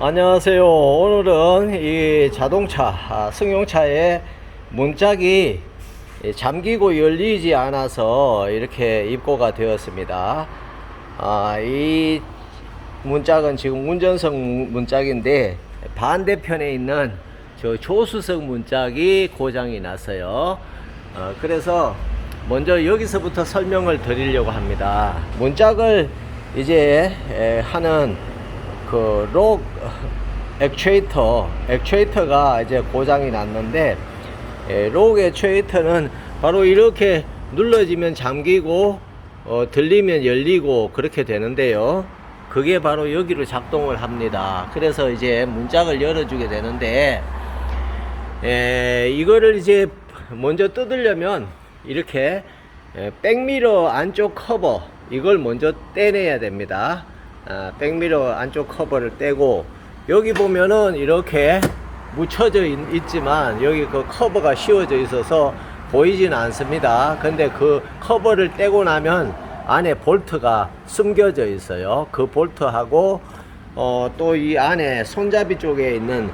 안녕하세요. 오늘은 이 자동차, 아, 승용차의 문짝이 잠기고 열리지 않아서 이렇게 입고가 되었습니다. 아, 이 문짝은 지금 운전석 문짝인데 반대편에 있는 저 조수석 문짝이 고장이 났어요. 어, 그래서 먼저 여기서부터 설명을 드리려고 합니다. 문짝을 이제 에, 하는 그록 액추에이터, 액추에이터가 이제 고장이 났는데 에, 록 액추에이터는 바로 이렇게 눌러지면 잠기고 어, 들리면 열리고 그렇게 되는데요. 그게 바로 여기로 작동을 합니다. 그래서 이제 문짝을 열어주게 되는데 에, 이거를 이제 먼저 뜯으려면 이렇게 에, 백미러 안쪽 커버 이걸 먼저 떼내야 됩니다. 아, 백미러 안쪽 커버를 떼고 여기 보면은 이렇게 묻혀져 있, 지만 여기 그 커버가 씌워져 있어서 보이지는 않습니다. 근데 그 커버를 떼고 나면 안에 볼트가 숨겨져 있어요. 그 볼트하고 어, 또 이 안에 손잡이 쪽에 있는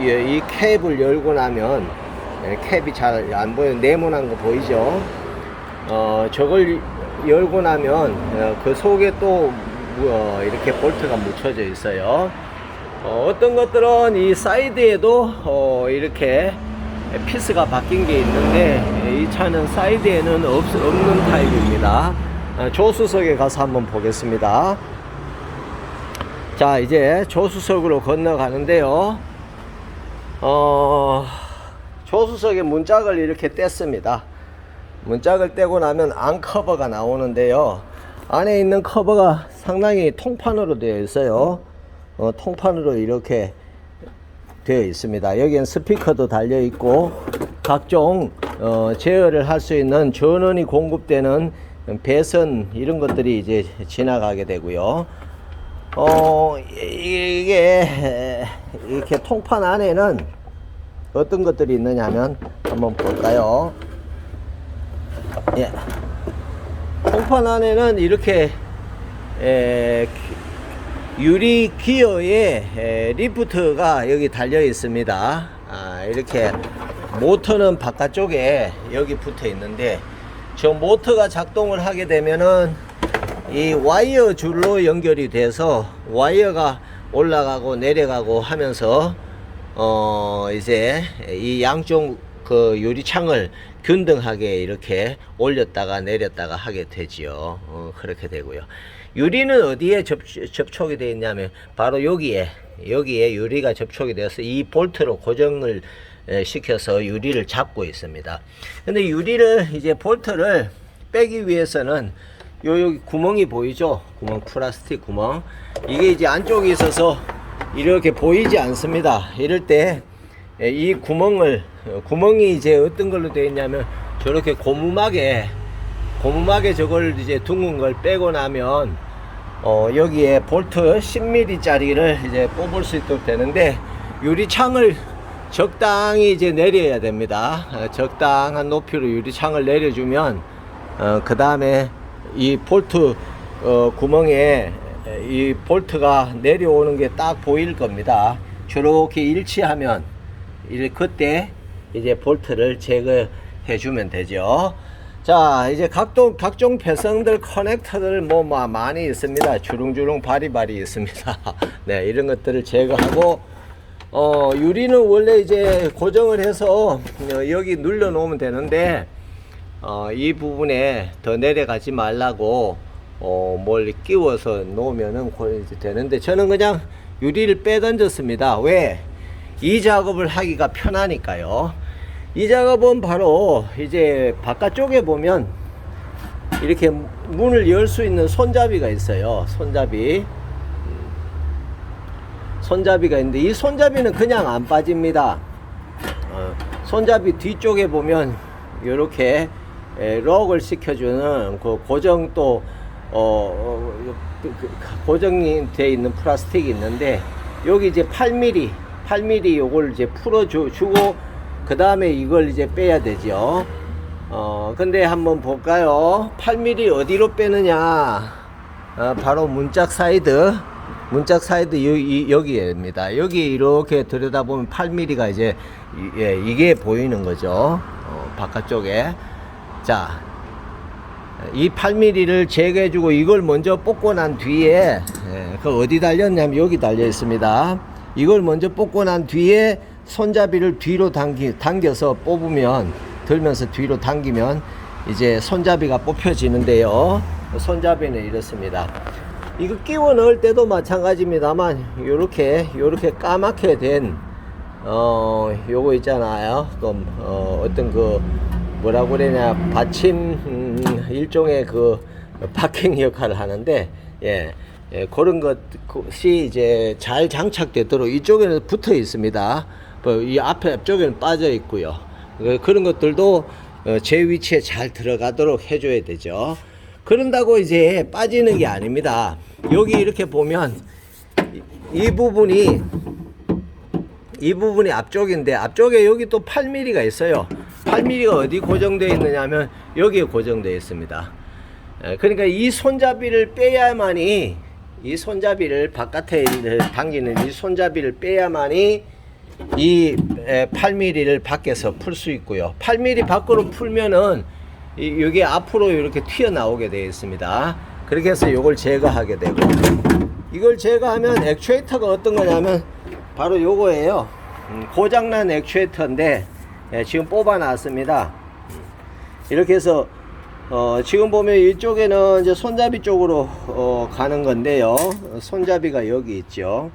이, 이 캡을 열고 나면 예, 캡이 잘 안 보여 네모난 거 보이죠? 어, 저걸 열고 나면 어, 그 속에 또 어, 이렇게 볼트가 묻혀져 있어요. 어, 떤 것들은 이 사이드에도 어, 이렇게 피스가 바뀐 게 있는데 이 차는 사이드에는 없, 없는 타입입니다. 어, 조수석에 가서 한번 보겠습니다. 자 이제 조수석으로 건너가는데요. 어, 조수석의 문짝을 이렇게 뗐습니다. 문짝을 떼고 나면 안 커버가 나오는데요. 안에 있는 커버가 상당히 통판으로 되어 있어요. 어, 통판으로 이렇게 되어 있습니다. 여기엔 스피커도 달려 있고 각종 어, 제어를 할 수 있는 전원이 공급되는 배선 이런 것들이 이제 지나가게 되고요. 어, 이- 이게 이렇게 통판 안에는 어떤 것들이 있느냐면 한번 볼까요? 예. 통판 안에는 이렇게 유리 기어에 에, 리프트가 여기 달려 있습니다. 아, 이렇게 모터는 바깥쪽에 여기 붙어 있는데 저 모터가 작동을 하게 되면은 이 와이어 줄로 연결이 돼서 와이어가 올라가고 내려가고 하면서 어 이제 이 양쪽 그 유리창을 균등하게 이렇게 올렸다가 내렸다가 하게 되지요. 어, 그렇게 되고요. 유리는 어디에 접, 접촉이 되어 있냐면 바로 여기에 여기에 유리가 접촉이 되어서 이 볼트로 고정을 에, 시켜서 유리를 잡고 있습니다. 근데 유리를 이제 볼트를 빼기 위해서는 요 여기 구멍이 보이죠? 구멍 플라스틱 구멍. 이게 이제 안쪽에 있어서 이렇게 보이지 않습니다. 이럴 때 이 구멍을 어, 구멍이 이제 어떤 걸로 되어 있냐면 저렇게 고무막에 고무막에 저걸 이제 둥근 걸 빼고 나면 어 여기에 볼트 10mm 짜리를 이제 뽑을 수 있도록 되는데 유리창을 적당히 이제 내려야 됩니다. 어, 적당한 높이로 유리창을 내려주면 어, 그 다음에 이 볼트 어, 구멍에 이 볼트가 내려오는 게 딱 보일 겁니다. 저렇게 일치하면 이 그때 이제 볼트를 제거해 주면 되죠. 자, 이제 각종 각종 배선들 커넥터들 뭐, 뭐 많이 있습니다. 주릉주릉 바리바리 있습니다. 네, 이런 것들을 제거하고 어, 유리는 원래 이제 고정을 해서 어, 여기 눌러 놓으면 되는데 어, 이 부분에 더 내려가지 말라고 어, 뭘 끼워서 놓으면은 되는데 저는 그냥 유리를 빼던졌습니다. 왜? 이 작업을 하기가 편하니까요. 이 작업은 바로 이제 바깥쪽에 보면 이렇게 문을 열 수 있는 손잡이가 있어요. 손잡이. 손잡이가 있는데 이 손잡이는 그냥 안 빠집니다. 어, 손잡이 뒤쪽에 보면 이렇게 럭을 시켜주는 그 고정 또 어, 어, 그- 그- 고정이 돼 있는 플라스틱이 있는데 여기 이제 8mm 8mm 요걸 이제 풀어 주, 주고 그 다음에 이걸 이제 빼야 되죠. 어 근데 한번 볼까요? 8mm 어디로 빼느냐? 어, 바로 문짝 사이드 문짝 사이드 여기, 여기입니다. 여기 이렇게 들여다보면 8mm가 이제 이- 예, 이게 보이는 거죠. 어, 바깥쪽에. 자, 이 8mm를 제거해주고 이걸 먼저 뽑고 난 뒤에 예, 그 어디 달렸냐면 여기 달려 있습니다. 이걸 먼저 뽑고 난 뒤에 손잡이를 뒤로 당기, 당겨서 뽑으면 들면서 뒤로 당기면 이제 손잡이가 뽑혀지는데요. 손잡이는 이렇습니다. 이거 끼워 넣을 때도 마찬가지입니다만 요렇게 요렇게 까맣게 된 어, 요거 있잖아요. 그, 어, 어떤 그, 뭐라고 그러냐, 받침, 음, 일종의 그, 파킹 역할을 하는데, 예, 예, 그런 것이 이제 잘 장착되도록 이쪽에는 붙어 있습니다. 뭐이 앞에, 앞쪽에는 빠져 있고요. 그- 그런 것들도 어, 제 위치에 잘 들어가도록 해줘야 되죠. 그런다고 이제 빠지는 게 아닙니다. 여기 이렇게 보면, 이, 이 부분이 이 부분이 앞쪽인데 앞쪽에 여기 또 8mm가 있어요. 8mm가 어디 고정되어 있느냐면 여기에 고정되어 있습니다. 에, 그러니까 이 손잡이를 빼야만이 이 손잡이를 바깥에 당기는 이 손잡이를 빼야만이 이 8mm를 밖에서 풀 수 있고요. 8mm 밖으로 풀면은 이- 이게 앞으로 이렇게 튀어나오게 되어 있습니다. 그렇게 해서 이걸 제거하게 되고 이걸 제거하면 액추에이터가 어떤 거냐면 바로 요거예요. 음, 고장난 액추에이터인데 예, 지금 뽑아 놨습니다. 이렇게 해서 어, 지금 보면 이쪽에는 이제 손잡이 쪽으로 어, 가는 건데요. 어, 손잡이가 여기 있죠.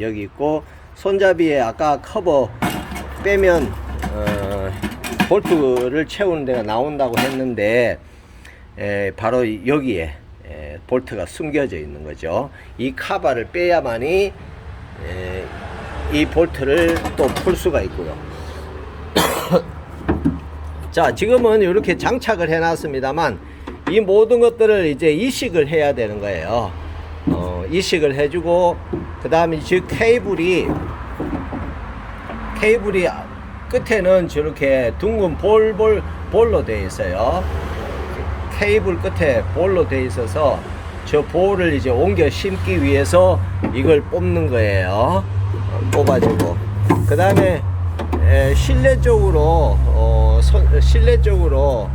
여기 있고 손잡이에 아까 커버 빼면 어, 볼트를 채우는 데가 나온다고 했는데 에, 바로 이- 여기에 에, 볼트가 숨겨져 있는 거죠. 이 카바를 빼야만이 에, 이 볼트를 또 풀 수가 있고요. 자, 지금은 이렇게 장착을 해 놨습니다만 이 모든 것들을 이제 이식을 해야 되는 거예요. 어, 이식을 해주고 그 다음에 즉 케이블이 케이블이 끝에는 저렇게 둥근 볼볼 볼로 되어 있어요. 케이블 끝에 볼로 되어 있어서 저 볼을 이제 옮겨 심기 위해서 이걸 뽑는 거예요. 어, 뽑아주고 그 다음에 실내 쪽으로 어, 손- 실내 쪽으로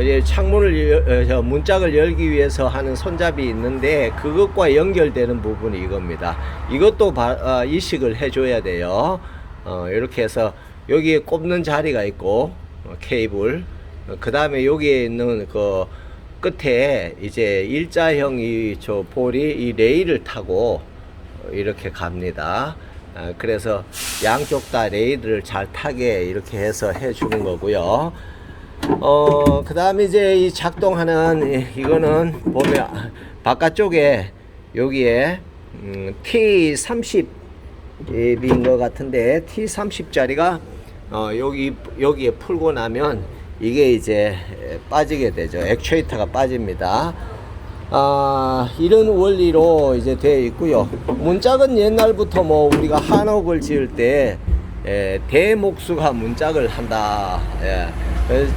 이제 창문을 열- 어, 저 문짝을 열기 위해서 하는 손잡이 있는데 그것과 연결되는 부분이 이겁니다. 이것도 바- 어, 이식을 해줘야 돼요. 어, 이렇게 해서 여기에 꼽는 자리가 있고 어, 케이블 그 다음에 여기에 있는 그 끝에 이제 일자형 이 저 볼이 이 레일을 타고 어, 이렇게 갑니다. 아, 그래서 양쪽 다 레일을 잘 타게 이렇게 해서 해주는 거고요. 어, 그 다음에 이제 이 작동하는 이- 이거는 보면 바깥쪽에 여기에 음, T30인 것 같은데 T30짜리가 어, 여기 여기에 풀고 나면 이게 이제 빠지게 되죠. 액추에이터가 빠집니다. 아, 이런 원리로 이제 되어 있고요. 문짝은 옛날부터 뭐 우리가 한옥을 지을 때 예, 대목수가 문짝을 한다. 예.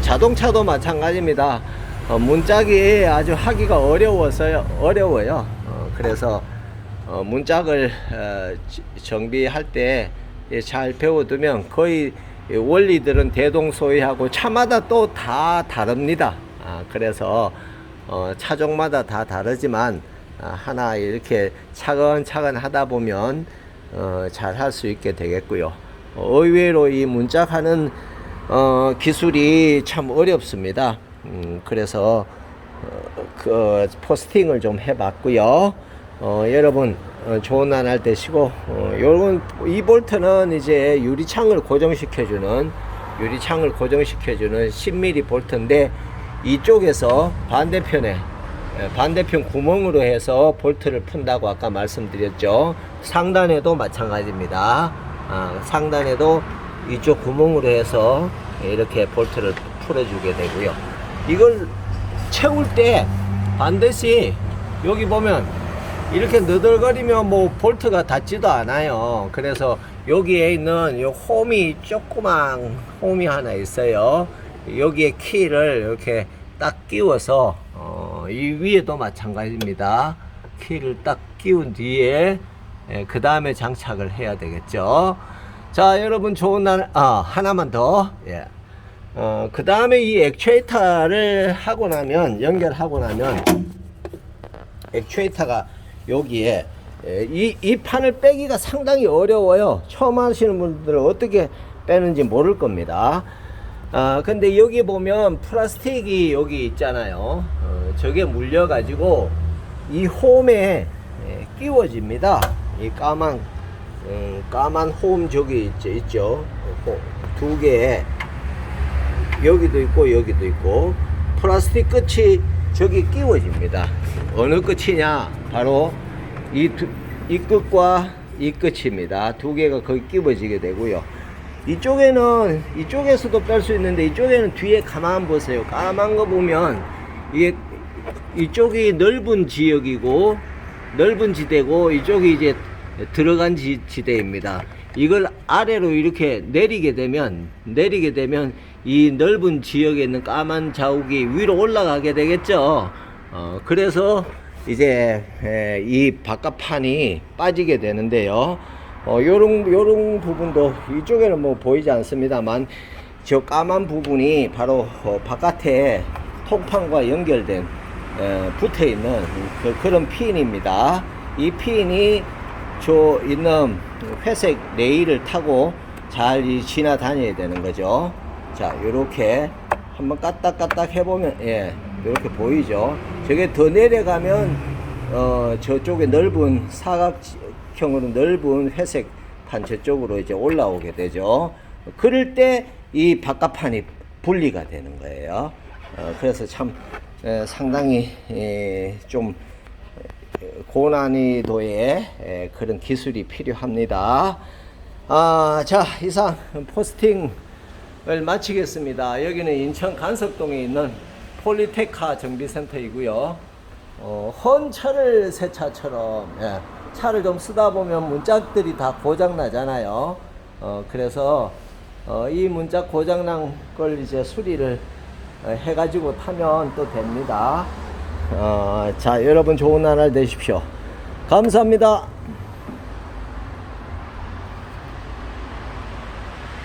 자동차도 마찬가지입니다. 어, 문짝이 아주 하기가 어려워서요. 어려워요. 어, 그래서 어, 문짝을 어, 지- 정비할 때 잘 배워두면 거의 이 원리들은 대동소이하고 차마다 또 다 다릅니다. 아, 그래서 어, 차종마다 다 다르지만 아, 하나 이렇게 차근차근 하다 보면 어, 잘 할 수 있게 되겠고요. 어, 의외로 이 문짝하는 어, 기술이 참 어렵습니다. 음, 그래서 어, 그 포스팅을 좀 해봤고요. 어, 여러분 어, 좋은 날날 되시고 어, 요런 이 볼트는 이제 유리창을 고정시켜주는 유리창을 고정시켜주는 10mm 볼트인데 이쪽에서 반대편에 예, 반대편 구멍으로 해서 볼트를 푼다고 아까 말씀드렸죠. 상단에도 마찬가지입니다. 아, 상단에도 이쪽 구멍으로 해서 이렇게 볼트를 풀어주게 되고요. 이걸 채울 때 반드시 여기 보면 이렇게 너덜거리면 뭐 볼트가 닿지도 않아요. 그래서 여기에 있는 이 홈이 조그만 홈이 하나 있어요. 여기에 키를 이렇게 딱 끼워서 어, 이 위에도 마찬가지입니다. 키를 딱 끼운 뒤에 그 다음에 장착을 해야 되겠죠. 자, 여러분 좋은 날, 아, 하나만 더. 예. 어, 그 다음에 이 액추에이터를 하고 나면, 연결하고 나면, 액추에이터가 여기에, 예, 이, 이 판을 빼기가 상당히 어려워요. 처음 하시는 분들은 어떻게 빼는지 모를 겁니다. 아, 근데 여기 보면 플라스틱이 여기 있잖아요. 어, 저게 물려 가지고 이 홈에 예, 끼워집니다. 이 까만, 음, 까만 홈 저기 있죠. 있죠. 홈, 두 개에 여기도 있고 여기도 있고 플라스틱 끝이 저기 끼워집니다. 어느 끝이냐? 바로 이, 두, 이 끝과 이 끝입니다. 두 개가 거기 끼워지게 되고요. 이쪽에는 이쪽에서도 뺄 수 있는데 이쪽에는 뒤에 가만 보세요. 까만 거 보면 이게 이쪽이 넓은 지역이고 넓은 지대고 이쪽이 이제 들어간 지, 지대입니다. 이걸 아래로 이렇게 내리게 되면 내리게 되면 이 넓은 지역에 있는 까만 자욱이 위로 올라가게 되겠죠. 어, 그래서 이제 에, 이 바깥판이 빠지게 되는데요. 어, 요런 요런 부분도 이쪽에는 뭐 보이지 않습니다만 저 까만 부분이 바로 어, 바깥에 통판과 연결된 에, 붙어 있는 그, 그런 핀입니다. 이 핀이 저 있는 회색 레일을 타고 잘 이 지나다녀야 되는 거죠. 자, 요렇게 한번 까딱까딱 해보면, 예, 이렇게 보이죠. 저게 더 내려가면, 어, 저쪽에 넓은 사각 형으로 넓은 회색 판 저쪽으로 이제 올라오게 되죠. 그럴 때 이 바깥판이 분리가 되는 거예요. 어, 그래서 참, 에, 상당히, 에, 좀, 고난이도의 에, 그런 기술이 필요합니다. 아, 자, 이상 포스팅을 마치겠습니다. 여기는 인천 간석동에 있는 폴리테카 정비센터이고요. 어, 헌 차를 새 차처럼 예, 차를 좀 쓰다 보면 문짝들이 다 고장 나잖아요. 어, 그래서 어, 이 문짝 고장 난 걸 이제 수리를 어, 해가지고 타면 또 됩니다. 어, 자, 여러분 좋은 나날 되십시오. 감사합니다.